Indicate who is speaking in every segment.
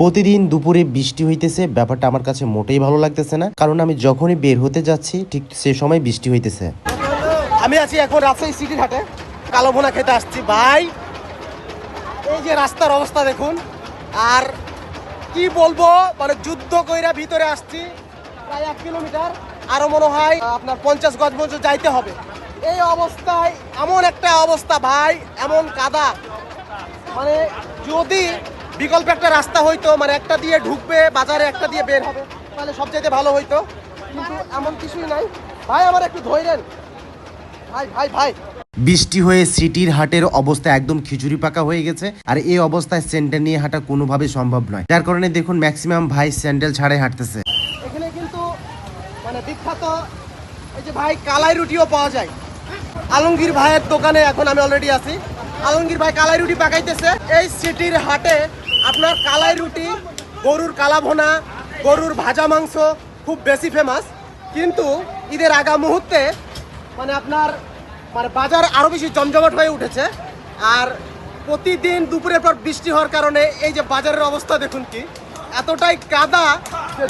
Speaker 1: প্রতিদিন দুপুরে বৃষ্টি হইতেছে, ব্যাপারটা আমার কাছে মোটেই ভালো লাগতেছে না, কারণ আমি যখনই বের হতে যাচ্ছি, ঠিক সে সময় বৃষ্টি হইতেছে।
Speaker 2: আমি আছি এখন রাজশাহী সিটি ঘাটে, কালো ভুনা খেতে আসছি, ভাই। এই যে রাস্তার অবস্থা দেখুন, আর কি বলব মানে যুদ্ধ কইরা ভিতরে আসছি, প্রায় এক কিলোমিটার, আরও মনে হয় আপনার পঞ্চাশ গজ পর্যন্ত যাইতে হবে। এই অবস্থায় এমন একটা অবস্থা, ভাই, এমন কাদা। মানে যদি বিকল্প একটা রাস্তা হইতো মানে একটা দিয়ে ঢুকবে বাজারে একটা দিয়ে বের হবে তাহলে সবচাইতে ভালো হইতো। কিন্তু এমন কিছুই নাই। ভাই আমার একটু ধৈরেন ভাই ভাই ভাই।
Speaker 1: বৃষ্টি হয়ে সিটির হাটের অবস্থা একদম খিচুড়ি পাকা হয়ে গেছে আর এই অবস্থায় স্যান্ডেল নিয়ে হাঁটা কোনোভাবে সম্ভব নয়। যার কারণে দেখুন ম্যাক্সিমাম ভাই স্যান্ডেল ছাড়াই হাঁটতেছে।
Speaker 2: এখানে কিন্তু মানে বিখ্যাত এই যে ভাই কালাই রুটিও পাওয়া যায়। আলমগীর ভাইয়ের দোকানে এখন আমি অলরেডি আছি। আলমগীর ভাই কালাই রুটি পাকাইতেছে। এই সিটির হাটে আপনার কালাই রুটি, গরুর কালা ভোনা গরুর ভাজা মাংস খুব বেশি ফেমাস কিন্তু ঈদের আগা মুহূর্তে মানে আপনার মানে বাজার আরও বেশি জমজমাট হয়ে উঠেছে। আর প্রতিদিন দুপুরের পর বৃষ্টি হওয়ার কারণে এই যে বাজারের অবস্থা দেখুন কি, এতটাই কাদা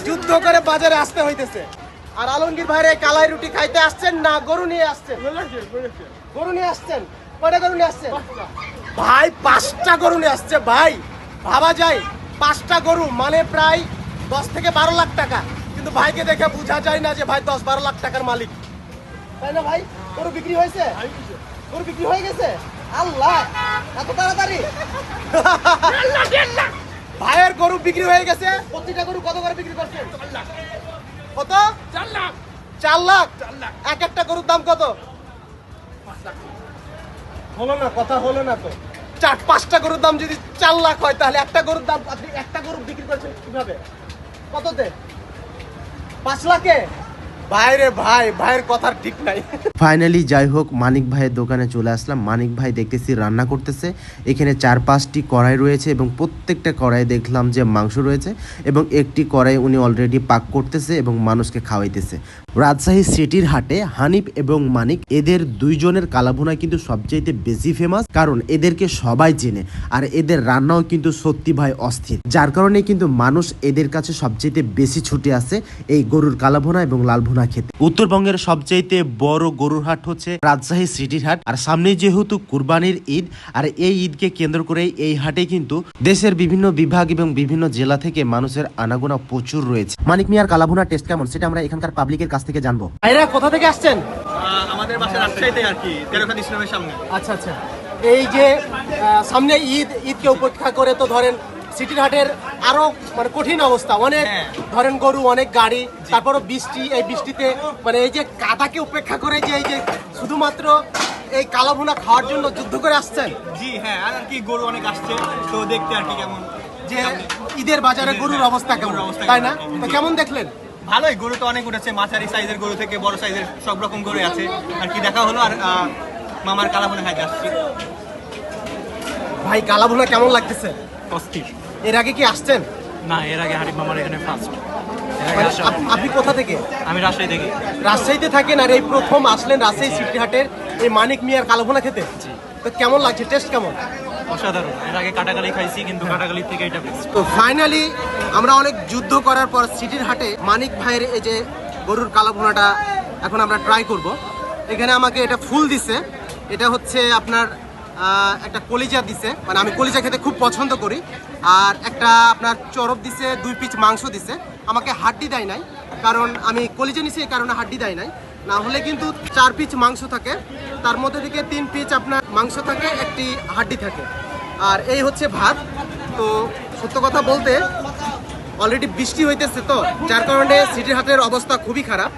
Speaker 2: যুদ্ধ করে বাজারে আসতে হইতেছে। আর আলমগীর ভাইয়ের এই কালাই রুটি খাইতে আসছেন না, গরু নিয়ে আসছেন? গরু নিয়ে আসছেন? কয়টা গরু নিয়ে আসছেন? ভাই, পাঁচটা গরু নিয়ে আসছে, ভাই। ভাবা যায়, পাঁচটা গরু মানে প্রায় দশ থেকে বারো লাখ টাকা। কিন্তু ভাইকে দেখে বোঝা যায় না যে ভাই দশ বারো লাখ টাকার মালিক। তাই না ভাই? গরু বিক্রি হয়েছে? গরু বিক্রি হয়ে গেছে? আল্লাহ, এত তাড়াতাড়ি? ভাইয়ের গরু বিক্রি হয়ে গেছে। প্রতিটা গরু কত করে বিক্রি করছেন কত? চার লাখ চার লাখ। এক একটা গরুর দাম কত? হলো না, কথা হলো না তো। চার, পাঁচটা গরুর দাম যদি চার লাখ হয়, তাহলে একটা গরুর দাম আপনি একটা গরু বিক্রি করেছেন কীভাবে? কততে? পাঁচ লাখে?
Speaker 1: ফাইনালি যাই হোক, মানিক ভাইয়ের দোকানে চলে আসলাম। মানিক ভাই দেখতেছি রান্না করতেছে। এখানে চার পাঁচটি কড়াই রয়েছে এবং প্রত্যেকটা কড়াই দেখলাম যে মাংস রয়েছে এবং একটি কড়াই উনি অলরেডি পাক করতেছে এবং মানুষকে খাওয়াইতেছে। রাজশাহী সিটির হাটে হানিফ এবং মানিক এদের দুইজনের কালাভুনা কিন্তু সবচাইতে বেশি ফেমাস কারণ এদেরকে সবাই চেনে আর এদের রান্নাও কিন্তু সত্যি ভাই অস্থির। যার কারণে কিন্তু মানুষ এদের কাছে সবচাইতে বেশি ছুটে আসে এই গরুর কালাভুনা এবং লালভুনা খেতে। উত্তরবঙ্গের সবচাইতে বড় গরুর হাট হচ্ছে রাজশাহী সিটির হাট। আর সামনে যেহেতু কুরবানির ঈদ আর এই ঈদকে কেন্দ্র করে এই হাটে কিন্তু দেশের বিভিন্ন বিভাগ এবং বিভিন্ন জেলা থেকে মানুষের আনাগোনা প্রচুর রয়েছে। মানিক মিয়ার কালাভুনা টেস্ট কেমন? সেটা আমরা এখানকার পাবলিকের কাছ থেকে জানব।
Speaker 2: ভাইরা কোথা থেকে আসছেন?
Speaker 3: আমাদের বাসা রাজশাহীতে আর কি তেরোখান ইসলামের সামনে।
Speaker 2: আচ্ছা আচ্ছা। এই যে সামনে ঈদ ঈদকে উপেক্ষা করে তো ধরেন সিটির হাটের আরও মানে কঠিন অবস্থা। অনেক
Speaker 3: হ্যাঁ।
Speaker 2: ধরেন গরু অনেক গাড়ি তারপরও বৃষ্টি এই বৃষ্টিতে মানে এই যে কাদাকে উপেক্ষা করে যে এই যে শুধুমাত্র এই কালাভুনা খাওয়ার জন্য যুদ্ধ করে আসছেন?
Speaker 3: জি হ্যাঁ আর কি গরু অনেক আসছে তো দেখতে আর কি কেমন।
Speaker 2: যে ঈদের বাজারে গরুর অবস্থা কেমন?
Speaker 3: অবস্থা
Speaker 2: তাই না?
Speaker 3: কেমন?
Speaker 2: তো কেমন দেখলেন?
Speaker 3: ভালোই গরু তো অনেক উঠেছে মাঝারি সাইজের গরু থেকে বড় সাইজের সব রকম গরু আছে। আর কি দেখা হলো আর মামার কালাবনে খাইতে আসছি।
Speaker 2: ভাই কালাভুনা কেমন লাগতেছে?
Speaker 4: অস্থির।
Speaker 2: এর আগে কি আসছেন?
Speaker 4: না এর আগে হারিফ মামার এখানে ফার্স্ট
Speaker 2: মানে আপনি কোথা থেকে?
Speaker 4: আমি রাজশাহী থেকে।
Speaker 2: রাজশাহীতে থাকেন আর এই প্রথম আসলেন রাজশাহী সিটি হাটের এই মানিক মিয়ার কালাভুনা খেতে? তো কেমন লাগছে? টেস্ট কেমন?
Speaker 4: অসাধারণ। এর আগে কাটাকালি খাইছি কিন্তু কাটাকালির থেকে এটা বেস্ট
Speaker 2: তো ফাইনালি আমরা অনেক যুদ্ধ করার পর সিটির হাটে মানিক ভাইয়ের এই যে গরুর কালাভুনাটা এখন আমরা ট্রাই করব। এখানে আমাকে এটা ফুল দিছে। এটা হচ্ছে আপনার একটা কলিজা দিছে। মানে আমি কলিজা খেতে খুব পছন্দ করি। আর একটা আপনার চরব দিছে, দুই পিচ মাংস দিছে। আমাকে হাড্ডি দেয় নাই। কারণ আমি কলিজা নিছি, এই কারণে হাড্ডি দেয় নাই। না হলে কিন্তু চার পিচ মাংস থাকে। তার মধ্যে থেকে তিন পিচ আপনার মাংস থাকে, একটি হাড্ডি থাকে। আর এই হচ্ছে ভাত। তো সত্য কথা বলতে অলরেডি বৃষ্টি হইতেছে তো, যার কারণে সিটির হাটের অবস্থা খুবই খারাপ।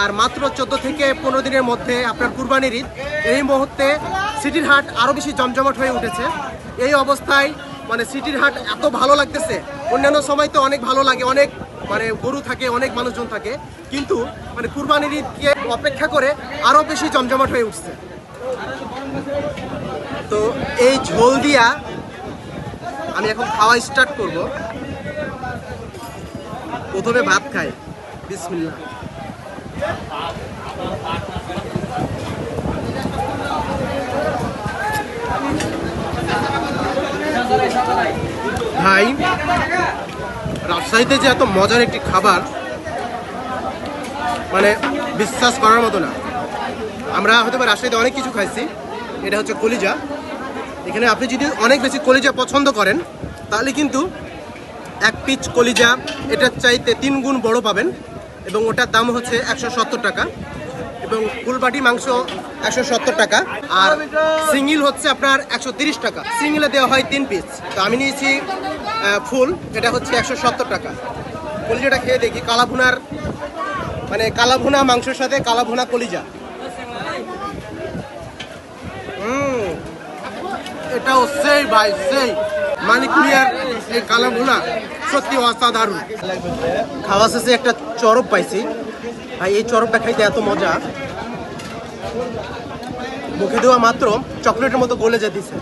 Speaker 2: আর মাত্র চোদ্দ থেকে পনেরো দিনের মধ্যে আপনার কুরবানির ঈদ। এই মুহূর্তে সিটির হাট আরও বেশি জমজমাট হয়ে উঠেছে। এই অবস্থায় মানে সিটির হাট এত ভালো লাগতেছে, অন্যান্য সময় তো অনেক ভালো লাগে, অনেক মানে গরু থাকে, অনেক মানুষজন থাকে, কিন্তু মানে কুরবানির ঈদকে অপেক্ষা করে আরও বেশি জমজমাট হয়ে উঠছে। তো এই ঝোল দিয়া আমি এখন খাওয়া স্টার্ট করব। প্রথমে ভাত খাই। বিসমিল্লাহ। ভাই রাজশাহীতে যে এত মজার একটি খাবার মানে বিশ্বাস করার মতো না। আমরা হয়তো রাজশাহীতে অনেক কিছু খাইছি, এটা হচ্ছে কলিজা। এখানে আপনি যদি অনেক বেশি কলিজা পছন্দ করেন, তাহলে কিন্তু এক পিচ কলিজা, এটার চাইতে তিন গুণ বড় পাবেন, এবং ওটার দাম হচ্ছে একশো সত্তর টাকা, এবং ফুলবাটি মাংস একশো সত্তর টাকা, আর সিঙ্গিল হচ্ছে আপনার একশো তিরিশ টাকা। সিঙ্গিলে দেওয়া হয় তিন পিস তো আমি নিয়েছি ফুল, এটা হচ্ছে একশো সত্তর টাকা। কলিজাটা খেয়ে দেখি, কালাভুনার মানে কালাভুনা মাংসের সাথে কালাভুনা কলিজা। হুম, এটাও সেই ভাই, সেই। মানিক মিয়ার এই কালা ভুনা সত্যি অসাধারণ। খাওয়া শেষে একটা চরপ পাইছি। ভাই, এই চরপটা খাইতে এত মজা। মুখে দেওয়া মাত্র চকলেটের মতো গলে যেতেছে।